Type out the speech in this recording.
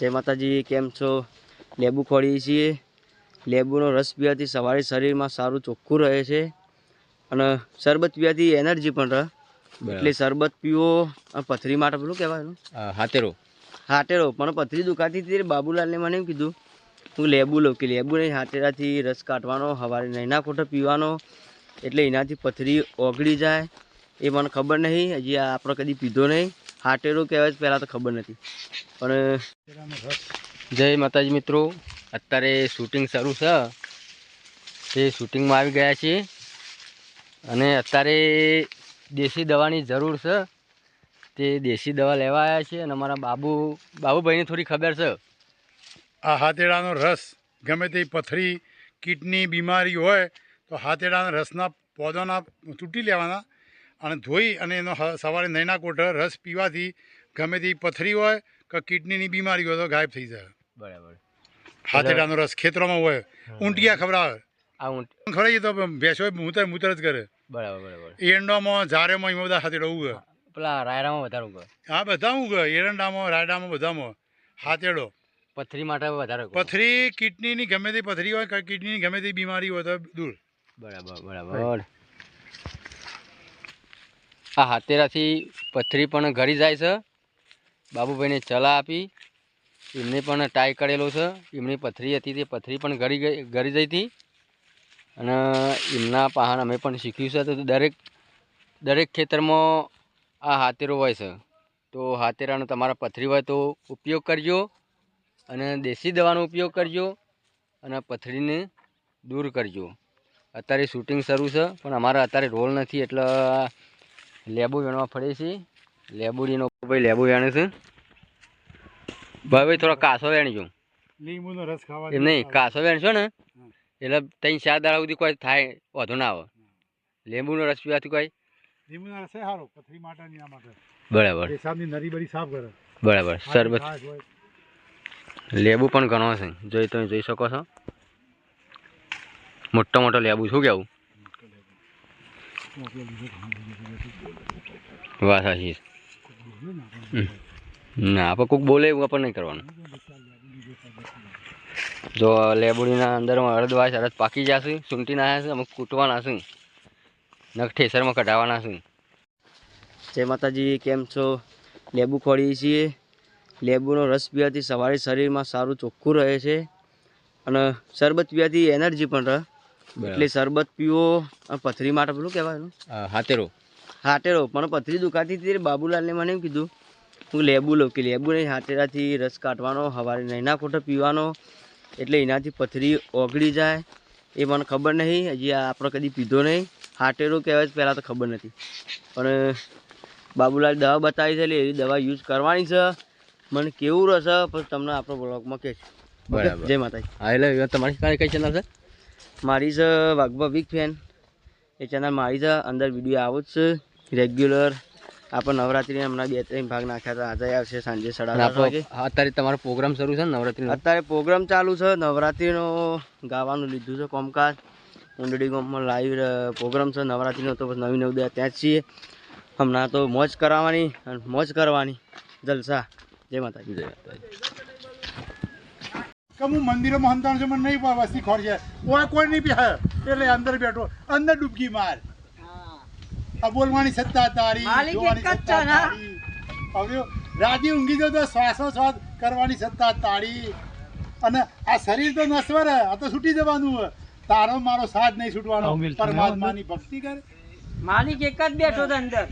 જય માતાજી કેમ છો? લેબુ ખોડીએ છીએ. લેબુનો રસ પીવાથી સવારે શરીરમાં સારું ચોખ્ખું રહે છે અને શરબત પીવાથી એનર્જી પણ રહે. એટલે શરબત પીવો અને પથરી માટે પેલું કહેવાય એનું? હાથેરો હાટેરો પણ પથરી દુખાતી હતી બાબુલાલને મને એમ કીધું હું લેબુ લઉં કે લેબુ નહીં હાટેરાથી રસ કાઢવાનો સવારે નહીના ખોટો પીવાનો એટલે એનાથી પથરી ઓગળી જાય. એ મને ખબર નહીં હજી આ આપણે કદી પીધો નહીં. હાટેરો કહેવાય પહેલાં તો ખબર નથી. પણ, જય માતાજી મિત્રો. અત્યારે શૂટિંગ શરૂ છે. તે શૂટિંગમાં આવી ગયા છીએ. અને અત્યારે દેશી દવાની જરૂર છે. તે દેશી દવા લેવા આવ્યા છીએ અને અમારા બાબુ, બાબુભાઈને થોડી ખબર છે. આ હાથેડાનો રસ, ગમે તે પથરી, કિડની, બીમારી હોય, તો હાથેડાના રસના પોદાના તૂટી લેવાના અને ધોઈ અને એનો સવારે નૈના કોઠ રસ પીવાથી ગમે તે પથરી હોય કે કિડનીની બીમારી હોય તો ગાયબ થઈ જાય. બરાબર. હાથેડાનો રસ ખેતરોમાં હોય ઊંટિયા ખવડાવે. ખવડાવીએ તો ભેંસો મૂતર મૂતર જ કરે. બરાબર બરાબર. એરંડામાં ઝારેમાં એમાં બધા હાથેડો ઉગે. પેલા રાયરામાં વધારે ઉગે. હા બધા ઉગે. એરંડામાં રાયડામાં બધામાં હાથેડો. પથરી માટે વધારે. પથરી કિડનીની ગમે તે પથરી હોય કે કિડનીની ગમે તે બીમારી હોય તો દૂર. બરાબર બરાબર. આ હાથેરાથી પથરી પણ ઘરી જાય છે. બાબુભાઈને ચલા આપી. એમને પણ ટાઈ કરેલો છે. એમની પથરી હતી તે પથરી પણ ઘરી ગઈ ઘરી જઈ હતી. અને એમના પહાણ અમે પણ શીખ્યું છે. તો દરેક દરેક ખેતરમાં આ હાથેરો હોય છે. તો હાથેરાનો તમારા પથરી હોય તો ઉપયોગ કરજો અને દેશી દવાનો ઉપયોગ કરજો અને પથરીને દૂર કરજો. અત્યારે શૂટિંગ શરૂ છે, પણ અમારા અત્યારે રોલ નથી, એટલે લેબુ વેણવા ફરી છે. લેબુડીનો ભાઈ લેબુ વેણે છે. ભાઈ ભાઈ થોડો કાસો વેણજો લીંબુનો રસ ખાવા નહીં કાસો વેણશો ને એટલે ત્રણ ચાર દાડા સુધી કોઈ થાય વધુ ના આવે. લીંબુનો રસ પીવાથી કોઈ લીંબુનો રસ સારો પથરી માટેની આ માટે બરાબર. પેશાબની નરી બરી સાફ કરે. બરાબર શરબત. લેબુ પણ ઘણો છે. જોઈ તમે જોઈ શકો છો. મોટો મોટો લેબુ શું કેવું? વાત સાચી ના આપણે કોઈક બોલે એવું આપણે નહીં કરવાનું. જો લેબુડીના અંદરમાં અડધવાસ છે અડદ પાકી જશે, સૂંટી નાખ્યા છે, અમુક કૂટવાના છું. નખ ઠેસરમાં કઢાવવાના છું. જય માતાજી, કેમ છો? લેબુ ખોડીએ છીએ. લેબુનો રસ પીવાથી સવારે શરીરમાં સારું ચોખ્ખું રહે છે. અને શરબત પીવાથી એનર્જી પણ રહે. એટલે શરબત પીવો પથરી માટે પેલું કહેવાય હાથેરો. હાટેરો પણ પથરી દુખાતી હતી બાબુલાલને મને એમ કીધું હું લેબુ લઉં કે લેબુ નહીં હાટેરાથી રસ કાઢવાનો સવારે નહીના ખોટો પીવાનો એટલે એનાથી પથરી ઓગળી જાય. એ મને ખબર નહીં હજી આપણે કદી પીધો નહીં. હાટેરો કહેવાય પહેલાં તો ખબર નથી. પણ બાબુલાલ દવા બતાવી છે એટલે એવી દવા યુઝ કરવાની છે. મને કેવું રહેશે પછી તમને આપણો બ્લોગમાં કહેશ બરાબર. જય માતાજી. હા એટલે તમારી કઈ કઈ ચેનલ છે? મારી છે વાઘબા બિગ ફેન એ ચેનલ મારી છે અંદર વીડિયો આવો જ છે. રેગ્યુલર આપણે નવરાત્રી હમણાં બે ત્રણ ભાગ નાખ્યા હતા. આજે આવશે સાંજે સાડા વાગે. અત્યારે તમારો પ્રોગ્રામ શરૂ છે નવરાત્રી અત્યારે પ્રોગ્રામ ચાલુ છે. નવરાત્રિનો ગાવાનું લીધું છે કોમકાજ. ઊંડડી ગામમાં લાઈવ પ્રોગ્રામ છે. નવરાત્રિનો તો બસ નવી નવ દયા ત્યાં જ છીએ. હમણાં તો મોજ કરાવવાની અને મોજ કરવાની. જલસા. જય માતાજી. જય માતાજી. કે હું મંદિરોમાં હંતાણ છું મને નહીં વસ્તી ખોર છે. ઓય કોઈ નહીં પીહે એટલે અંદર બેઠો. અંદર ડૂબકી માર. આ બોલવાની સત્તા તારી જોવાની સત્તા તારી. હવે રાજી ઊંઘી ગયો તો શ્વાસોશ્વાસ કરવાની સત્તા તારી. અને આ શરીર તો નશ્વર હે, આ તો છૂટી જવાનું હે. તારો મારો સાથ નહીં છૂટવાનો. પરમાત્માની ભક્તિ કરે. માલિક એક જ બેઠો અંદર.